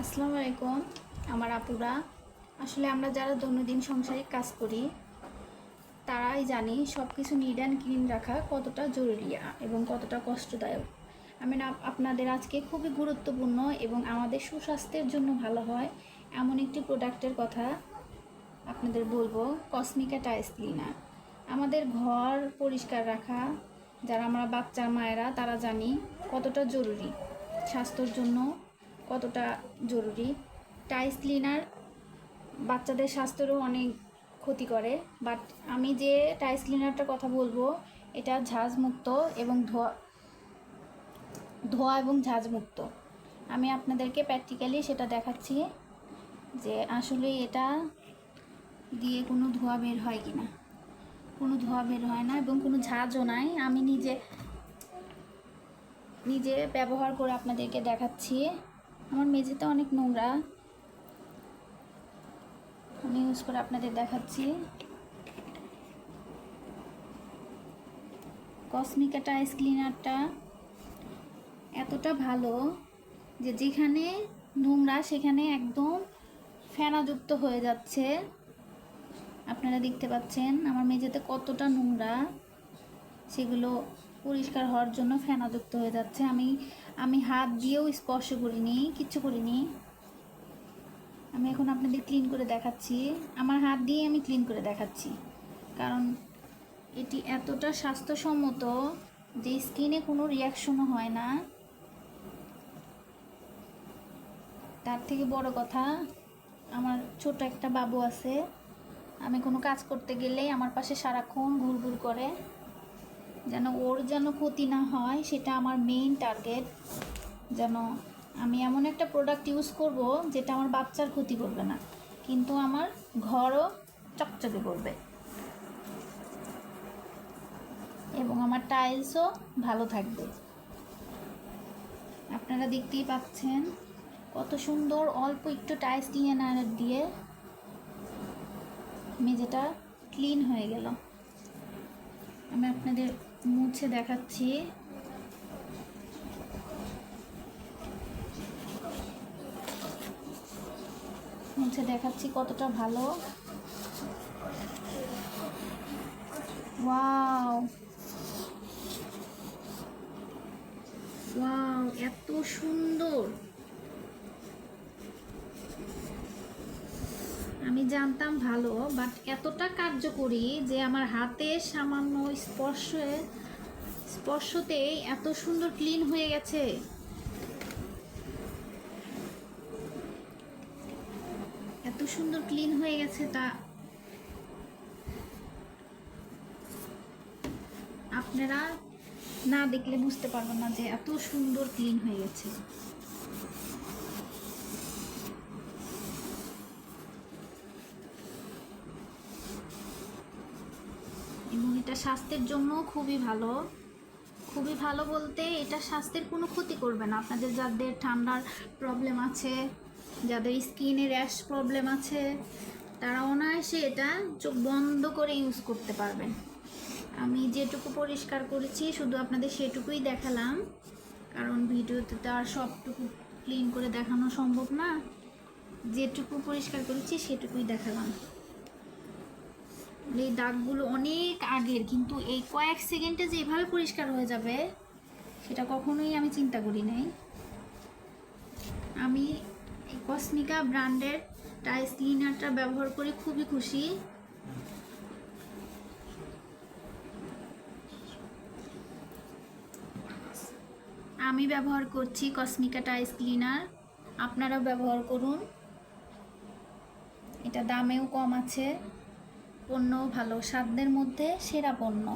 আসসালামু আলাইকুম, আমার আপুরা। আসলে আমরা যারা দৈনন্দিন সংসারিক কাজ করি, তারাই জানি সব কিছু নিড অ্যান্ড ক্লিন রাখা কতটা জরুরি এবং কতটা কষ্টদায়ক। আমি না আপনাদের আজকে খুবই গুরুত্বপূর্ণ এবং আমাদের সুস্বাস্থ্যের জন্য ভালো হয় এমন একটি প্রোডাক্টের কথা আপনাদের বলব কসমিকা টাইস ক্লিনার আমাদের ঘর পরিষ্কার রাখা, যারা আমরা বাচ্চা মায়েরা তারা জানি কতটা জরুরি। স্বাস্থ্যর জন্য কতটা জরুরি। টাইস ক্লিনার বাচ্চাদের স্বাস্থ্যেরও অনেক ক্ষতি করে। বাট আমি যে টাইস ক্লিনারটার কথা বলব, এটা ঝাঁঝমুক্ত এবং ধোয়া ধোয়া এবং ঝাঁঝমুক্ত। আমি আপনাদেরকে প্র্যাকটিক্যালি সেটা দেখাচ্ছি যে আসলে এটা দিয়ে কোনো ধোয়া বের হয় কি না কোনো ধোয়া বের হয় না এবং কোনো ঝাঁঝও নাই। আমি নিজে নিজে ব্যবহার করে আপনাদেরকে দেখাচ্ছি। আমার মেঝেতে অনেক নোংরা। আমি ইউজ করে আপনাদের দেখাচ্ছি। কসমিকা টাইস ক্লিনারটা এতটা ভালো যে যেখানে নোংরা, সেখানে একদম ফেনাযুক্ত হয়ে যাচ্ছে। আপনারা দেখতে পাচ্ছেন, আমার মেঝেতে কতটা নোংরা, সেগুলো পরিষ্কার হওয়ার জন্য ফেনাযুক্ত হয়ে যাচ্ছে। আমি আমি হাত দিয়েও স্পর্শ করিনি, কিচ্ছু করিনি। আমি এখন আপনাদের ক্লিন করে দেখাচ্ছি। আমার হাত দিয়ে আমি ক্লিন করে দেখাচ্ছি। কারণ এটি এতটা স্বাস্থ্যসম্মত যে স্কিনে কোনো রিয়াকশনও হয় না। তার থেকে বড় কথা, আমার ছোট একটা বাবু আছে। আমি কোনো কাজ করতে গেলেই আমার পাশে সারাক্ষণ ঘুরঘুর করে। যেন ওর যেন ক্ষতি না হয়, সেটা আমার মেইন টার্গেট যেন আমি এমন একটা প্রোডাক্ট ইউজ করব, যেটা আমার বাচ্চার ক্ষতি করবে না, কিন্তু আমার ঘরও চকচকে করবে। এবং আমার টাইলসও ভালো থাকবে। আপনারা দেখতেই পাচ্ছেন কত সুন্দর অল্প একটু টাইলস দিয়ে না দিয়ে মেঝেটা ক্লিন হয়ে গেল। আমি আপনাদের মুছে দেখাচ্ছি। মুছে দেখাচ্ছি কতটা ভালো। ওয়াও। ওয়াও এত সুন্দর আমি জানতাম ভালো বাট এতটা কার্যকরী যে আমার হাতে সামান্য স্পর্শে স্পর্শতেই এত সুন্দর ক্লিন হয়ে গেছে। এত সুন্দর ক্লিন হয়ে গেছে তা আপনারা না দেখলে বুঝতে পারবেন না যে এত সুন্দর ক্লিন হয়ে গেছে এবং এটা স্বাস্থ্যের জন্য খুবই ভালো। খুবই ভালো বলতে এটা স্বাস্থ্যের কোনো ক্ষতি করবে না। আপনাদের যাদের ঠান্ডার প্রবলেম আছে, যাদের স্কিনে র্যাশ প্রবলেম আছে, তারা অনায়াসে এটা চোখ বন্ধ করে ইউজ করতে পারবেন। আমি যেটুকু পরিষ্কার করেছি, শুধু আপনাদের সেটুকুই দেখালাম। কারণ ভিডিওতে তো আর সবটুকু ক্লিন করে দেখানো সম্ভব না। যেটুকু পরিষ্কার করেছি, সেটুকুই দেখালাম। এই দাগগুলো অনেক আগের, কিন্তু এই কয়েক সেকেন্ডে যে এভাবে পরিষ্কার হয়ে যাবে, সেটা কখনোই আমি চিন্তা করি নাই। আমি এই কসমিকা ব্র্যান্ডের টাইস ক্লিনারটা ব্যবহার করে খুবই খুশি। আমি ব্যবহার করছি কসমিকা টাইস ক্লিনার, আপনারাও ব্যবহার করুন। এটা দামেও কম আছে। পণ্য ভালো সাধ্যের মধ্যে সেরা পণ্য।